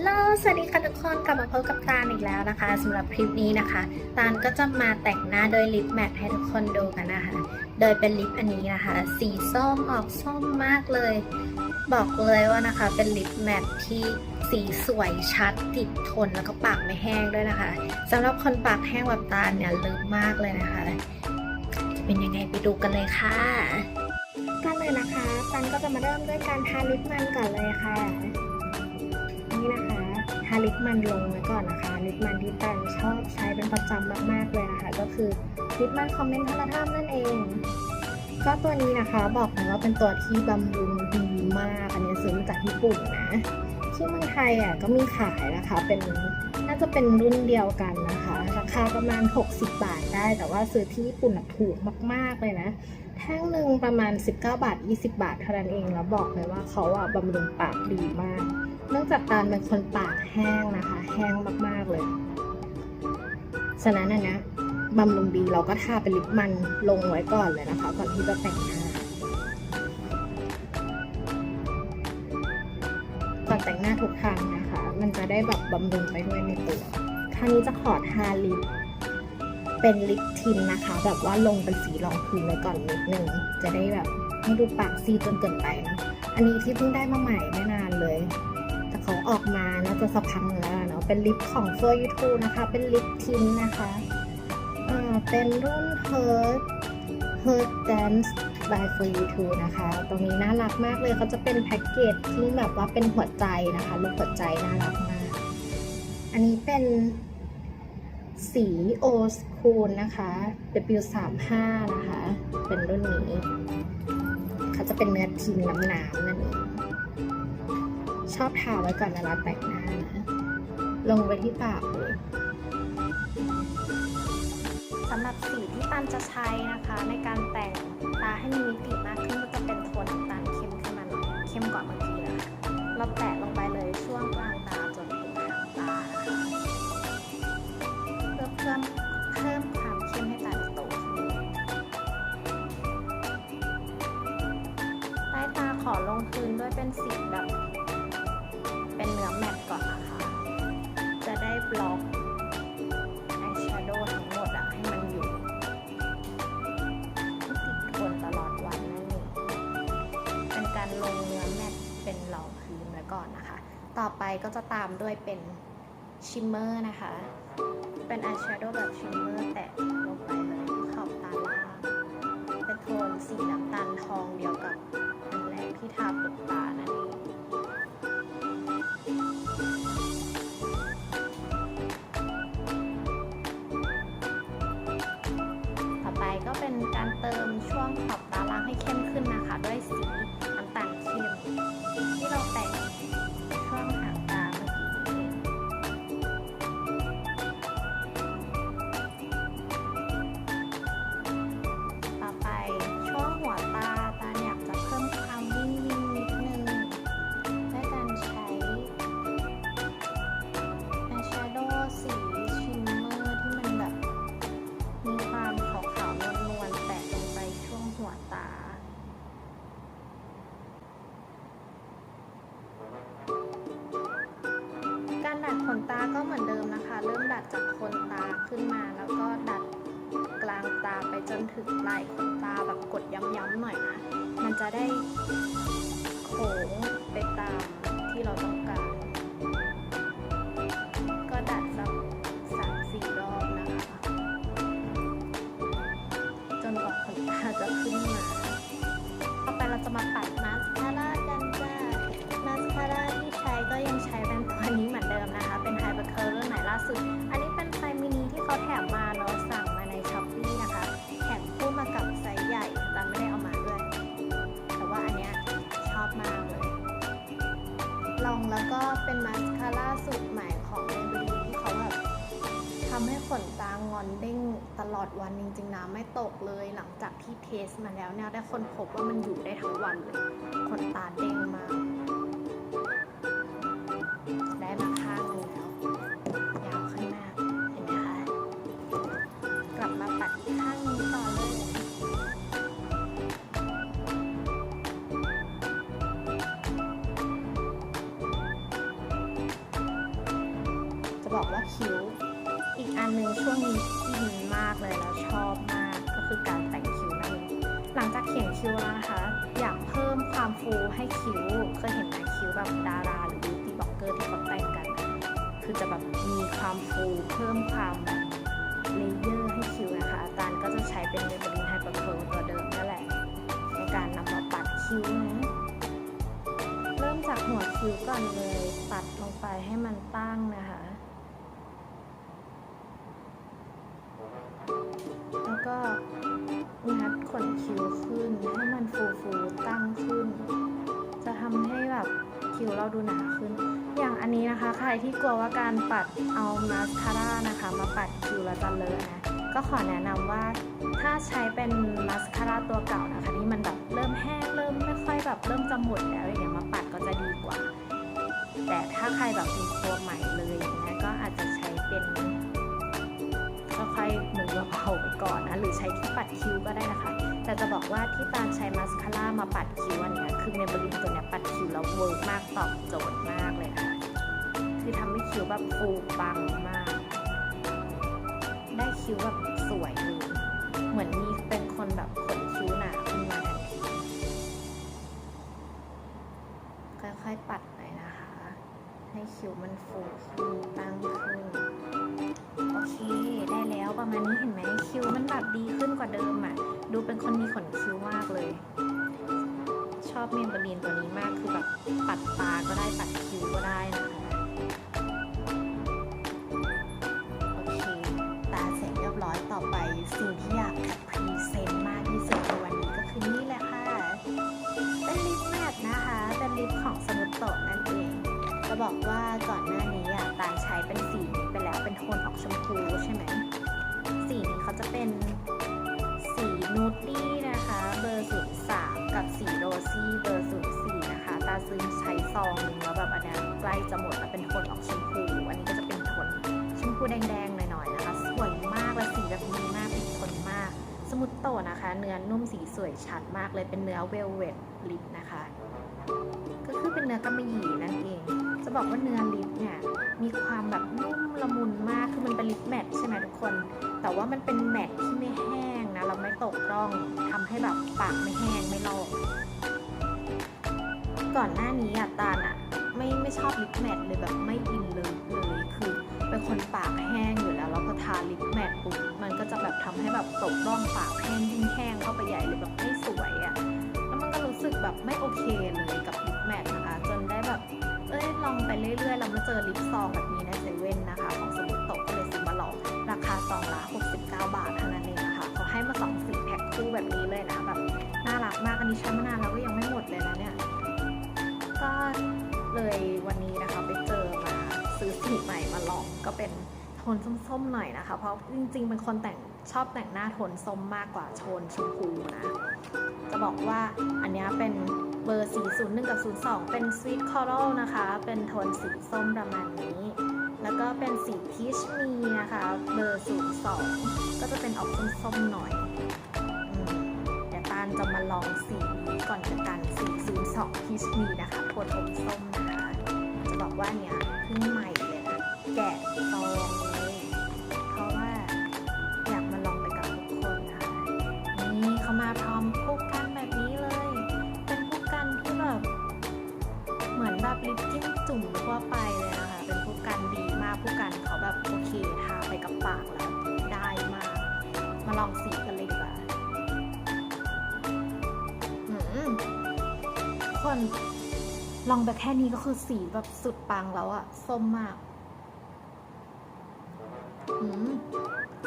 ลโหลสวัสดีค่ะทุกคนกลับมาพบกับตาลอีกแล้วนะคะสำหรับคลิปนี้นะคะ ตาลก็จะมาแต่งหน้าโดยลิปแมทให้ทุกคนดูกันนะคะ โดยเป็นลิปอันนี้นะคะ สีส้มออกส้มมากเลย บอกเลยว่านะคะ เป็นลิปแมทที่สีสวยชัดติดทนแล้วก็ปากไม่แห้งด้วยนะคะสำหรับคนปากแห้งแบบตาลเนี่ยเลิฟมากเลยนะคะ จะเป็นยังไงไปดูกันเลยค่ะกันเลยนะคะตันก็จะมาเริ่มด้วยการทาลิปมันก่อนเลยค่ะ นี่นะคะทาลิปมันลงไว้ก่อนนะคะลิปมันที่ตันชอบใช้เป็นประจำมากๆเลยนะคะ ก็คือลิปมันคอมเมนต์ทัลทัมนั่นเอง ก็ตัวนี้นะคะบอกเลยว่าเป็นตัวที่บำรุงดีมาก อันนี้ซื้อมาจากญี่ปุ่นนะ ที่เมืองไทยอะก็มีขายนะคะ เป็นน่าจะเป็นรุ่นเดียวกันนะคะ ราคาประมาณ 60 บาทได้ แต่ว่าซื้อที่ญี่ปุ่นถูกมากๆเลยนะแท่งหนึ่งประมาณ 19 บาท 20 บาทเท่านั้นเองแล้วบอกเลยว่าเขาอะบำรุงปากดีมาก เนื่องจากตาลเป็นคนปากแห้งนะคะ แห้งมากๆเลย ฉะนั้นนะนะบำรุงดีเราก็ทาเป็นลิปมันลงไว้ก่อนเลยนะคะ ก่อนที่จะแต่งหน้าก่อนแต่งหน้าทุกครั้งนะคะ มันจะได้แบบบำรุงไปด้วยในตัวครั้งนี้จะขอทาลิปเป็นลิปทินนะคะ แบบว่าลงเป็นสีรองพื้นไว้ก่อนนิดนึงจะได้แบบไม่ดูปากซีจนเกินไปนะอันนี้ที่เพิ่งได้มาใหม่ไม่นานเลย ออกมาน่าจะสักพักหนึงแล้วเนาะเป็นลิปของ For You Too นะคะ เป็นลิปทินนะคะอ่าเป็นรุ่น Hurt Hurt Dance by For You Too นะคะ ตรงนี้น่ารักมากเลยเขาจะเป็นแพ็กเกจที่แบบว่าเป็นหัวใจนะคะรูปหัวใจน่ารักมาก อันนี้เป็นสีโอสคูลนะคะ W35 นะคะ เป็นรุ่นนี้ เขาจะเป็นเนื้อทินน้ำหนามนั่นเอง ชอบทาไว้ก่อนเวลาแต่งหน้านะลงไปที่ปากเลยสำหรับสีที่ปันจะใช้นะคะ ในการแต่งตาให้มีมิติมากขึ้นก็จะเป็นโทนตาลเข้มขึ้นมาเข้มกว่าเมื่อกี้นะคะเราแตะลงไปเลยช่วงกลางตาจนถึงหางตานะคะเพื่อเพิ่มเพิ่มความเข้มให้ตาโตขึ้นใต้ตาขอลงพื้นด้วยเป็นสีแบบ ล็อกอายแชโดว์ทั้งหมดอะให้มันอยู่ติดทนตลอดวันนั่นเองเป็นการลงเนื้อแมตเป็นรองพื้นไว้ก่อนนะคะ ต่อไปก็จะตามด้วยเป็นชิมเมอร์นะคะ เป็นอายแชโดว์แบบชิมเมอร์แตะลงไปเลยขอบตาล่างเป็นโทนสีน้ำตาลทองเดียวกับอันแรกที่ทาเปลือกตานั่นเอง ติมช่วงขอบตาล่างให้เข้มขึ้นนะคะ ด้วยสี จนถึงปลายคน วันจริงๆนะไม่ตกเลยหลังจากที่เทสมาแล้วเนี่ยได้คนพบว่ามันอยู่ได้ทั้งวันเลยขนตาเด้งมาก ลังจากเขียนคิ้วแล้วนะคะ อยากเพิ่มความฟูให้คิ้วเคยเห็นไหมคิ้วแบบดาราหรือบิวตี้บล็อกเกอร์ที่เขาแต่งกัน คือจะแบบมีความฟูเพิ่มความแบบเลเยอร์ให้คิ้วนะคะ อาจารย์ก็จะใช้เป็นเมเบลินไฮเปอร์เคิลตัวเดิมนั่นแหละ ในการนำมาปัดคิ้วนะเริ่มจากหัวคิ้วก่อนเลยปัดลงไปให้มันตั้งนะคะแล้วก็ งัดขนคิ้วขึ้น ให้มันฟูฟูตั้งขึ้น จะทำให้แบบคิ้วเราดูหนาขึ้น อย่างอันนี้นะคะ ใครที่กลัวว่าการปัดเอามาสคาร่านะคะ มาปัดคิ้วแล้วจะเลอะนะ ก็ขอแนะนำว่าถ้าใช้เป็นมาสคาร่าตัวเก่านะคะที่มันแบบเริ่มแห้งเริ่มไม่ค่อยแบบเริ่มจะหมดแล้วอย่างเงี้ยมาปัดก็จะดีกว่า แต่ถ้าใครแบบมีตัวใหม่เลยอย่างเงี้ยก็อาจจะใช้เป็น ค่อยๆมือเบาๆไปก่อนนะ หรือใช้ที่ปัดคิ้วก็ได้นะคะ แต่จะบอกว่าที่ตาใช้มาสคาร่ามาปัดคิ้วอันนี้คือเมเบลินตัวเนี้ยปัดคิ้วแล้วเวิร์กมากตอบโจทย์มากเลยค่ะคือทำให้คิ้วแบบฟูปังมาก ได้คิ้วแบบสวยเลยเหมือนมีเป็นคนแบบขนคิ้วหนาขึ้นมาทันทีค่อยๆปัดหน่อยนะคะ ให้คิ้วมันฟูขึ้นตั้งขึ้นโอเค ประมาณนี้เห็นไหมคิ้วมันแบบดีขึ้นกว่าเดิมอะ ดูเป็นคนมีขนคิ้วมากเลย ชอบเมเบรีนตัวนี้มากคือแบบปัดปา สีนูดดี้นะคะ เบอร์03กับสีโรซี่เบอร์04นะคะ ตาซื้อใช้ซองหนึงแล้วแบบอันนี้ใกล้จะหมดแล้วเป็นโทนออกชมพู อันนี้ก็จะเป็นโทนชมพูแดงๆหน่อยๆนะคะ สวยมากและสีแบบดีมากติดทนมาก สมุตโตะนะคะ เนื้อนุ่มสีสวยชัดมากเลยเป็นเนื้อเวลเวดลิปนะคะ ก็คือเป็นเนื้อกำมะหยี่นั่นเอง จะบอกว่าเนื้อลิปเนี่ยมีความแบบนุ่มละมุนมาก คือมันเป็นลิปแมทใช่ไหมทุกคน แต่ว่ามันเป็นแมทที่ไม่แห้งนะ เราไม่ตกร่องทำให้แบบปากไม่แห้งไม่ลอก ก่อนหน้านี้อะตาลอะไม่ไม่ชอบลิปแมทเลยแบบไม่อินเลยเลยคือเป็นคนปากแห้งอยู่แล้วแล้วพอทาลิปแมทปุ๊บมันก็จะแบบทำให้แบบตกร่องปากแห้งยิ่งแห้งเข้าไปใหญ่เลยแบบไม่สวยอะแล้วมันก็รู้สึกแบบไม่โอเคเลยกับลิปแมทนะคะ เอ้ยลองไปเรื่อยๆ เรามาเจอลิปซองแบบนี้ในเซเว่นนะคะ ของสมุดตกก็เลยซื้อมาลองราคาซองละ69 บาทเท่านั้นเองนะคะเขาให้มาสองสีแพ็คคู่แบบนี้เลยนะแบบน่ารักมากอันนี้ใช้มานานแล้วก็ยังไม่หมดเลยนะเนี่ยก็เลยวันนี้นะคะไปเจอมาซื้อสีใหม่มาลองก็เป็นโทนส้มๆหน่อยนะคะ เพราะจริงๆเป็นคนแต่งชอบแต่งหน้าโทนส้มมากกว่าโทนชมพูนะ จะบอกว่าอันนี้เป็น เบอร์ 401 กับ 02 เป็น Sweet Coral นะคะ เป็นโทนสีส้มประมาณนี้ แล้วก็เป็นสี Peach Me นะคะ เบอร์ 02 ก็จะเป็นออกส้มๆหน่อยอืมเดี๋ยวตาลจะมาลองสีนี้ก่อนละกัน 402 Peach Me นะคะโทนอมส้มนะคะ จะบอกว่าเนี้ยเพิ่งใหม่เลยนะแกะซอง ลองสีกันเลยดีกว่าอืมคนลองไปแค่นี้ก็คือสีแบบสุดปังแล้วอะส้มมากอืม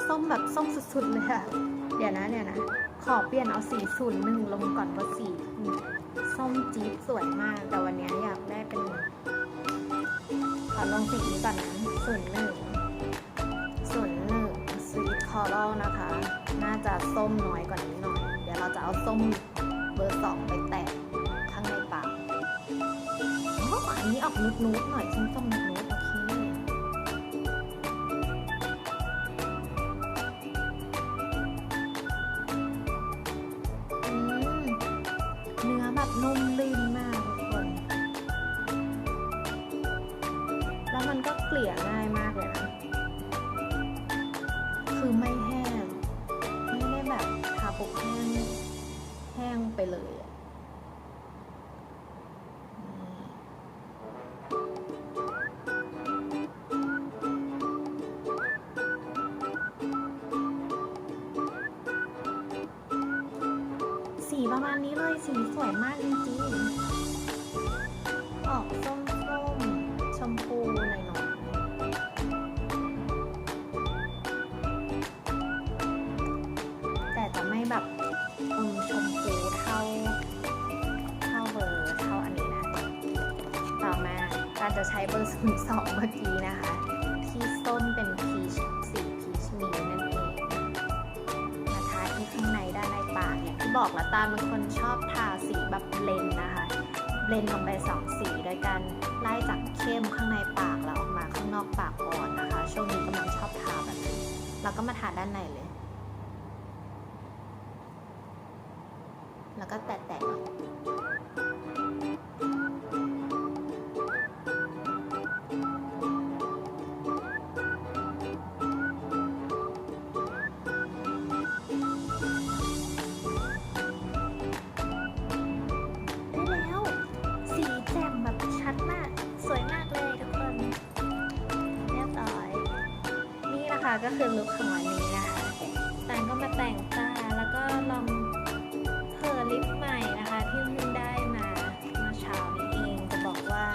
ส้มแบบส้มสุดๆเลยอะเดี๋ยวนะเดี๋ยนะ ขอเปลี่ยนเอาสีศูนย์หนึ่งลงก่อนเพราะสีส้มจี๊ดสวยมาก แต่วันนี้อยากได้เป็น ขอลงสีนี้ก่อนนะศูนย์หนึ่งศูนย์หนึ่งสวีคอรัลนะคะ จะส้มน้อยกว่านี้หน่อย เดี๋ยวเราจะเอาส้มเบอร์สองไปแตะข้างในปากอ๋ออันนี้ออกนุดๆหน่อยส้มๆนุดๆโอเคเนื้อแบบนุ่มลื่นมากทุกคน แล้วมันก็เกลี่ยง่าย มาณนี้เลยสีสวยมากจริงๆ ออกส้มๆชมพูหน่อยๆแต่จะไม่แบบอมชมพูเท่าเท่าเบอร์เท่าอันนี้นะ ต่อมาการจะใช้เบอร์ศูนย์สองเมื่อกี้นะคะ ตาลเป็นคนชอบทาสีแบบเบลนนะคะ เบลนลงไปสองสีโดยการไล่จากเข้มข้างในปากแล้วออกมาข้างนอกปากอ่อนนะคะ ช่วงนี้กำลังชอบทาแบบนี้ แล้วก็มาทาด้านในเลย ก็คือลุคของวันนี้นะคะตันก็มาแต่งตาแล้วก็ลองเพอร์ลิปใหม่นะคะที่เพิ่งได้มาเมื่อเช้านี้เองจะบอกว่า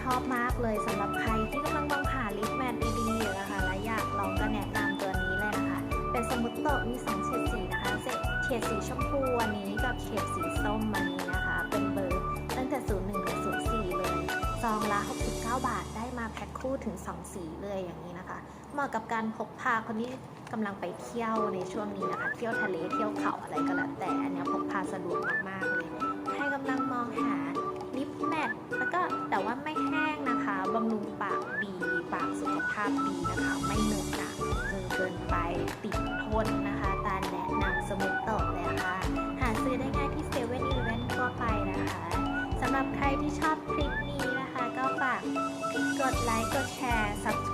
ชอบมากเลยสำหรับใครที่กำลังมองหาลิปแมทดีๆอยู่นะคะและอยากลองก็แนะนำตัวนี้เลยนะคะ เป็นสมุตโตะมีสองเฉดสีนะคะเฉดสีชมพูอันนี้กับเฉดสีส้มอันนี้นะคะ เป็นเบอร์ตั้งแต่01ถึง04เลยซองละ69 บาทได้มาแพ็คคู่ถึง 2 สีเลยอย่างนี้นะคะ เหมาะกับการพกพาคนที่กำลังไปเที่ยวในช่วงนี้นะคะ เที่ยวทะเลเที่ยวเขาอะไรก็แล้วแต่อันนี้พกพาสะดวกมากๆเลยใครกำลังมองหาลิปแมทแล้วก็แต่ว่าไม่แห้งนะคะบำรุงปากดี ปากสุขภาพดีนะคะ ไม่เหนอะหนะจนเกินไปติดทนนะคะตาแนะนำสมุดโตะเลยค่ะ หาซื้อได้ง่ายที่เซเว่นอีเลฟทั่วไปนะคะสำหรับใครที่ชอบคลิปนี้นะคะ ก็ฝากกดไลค์กดแชร์ subscribe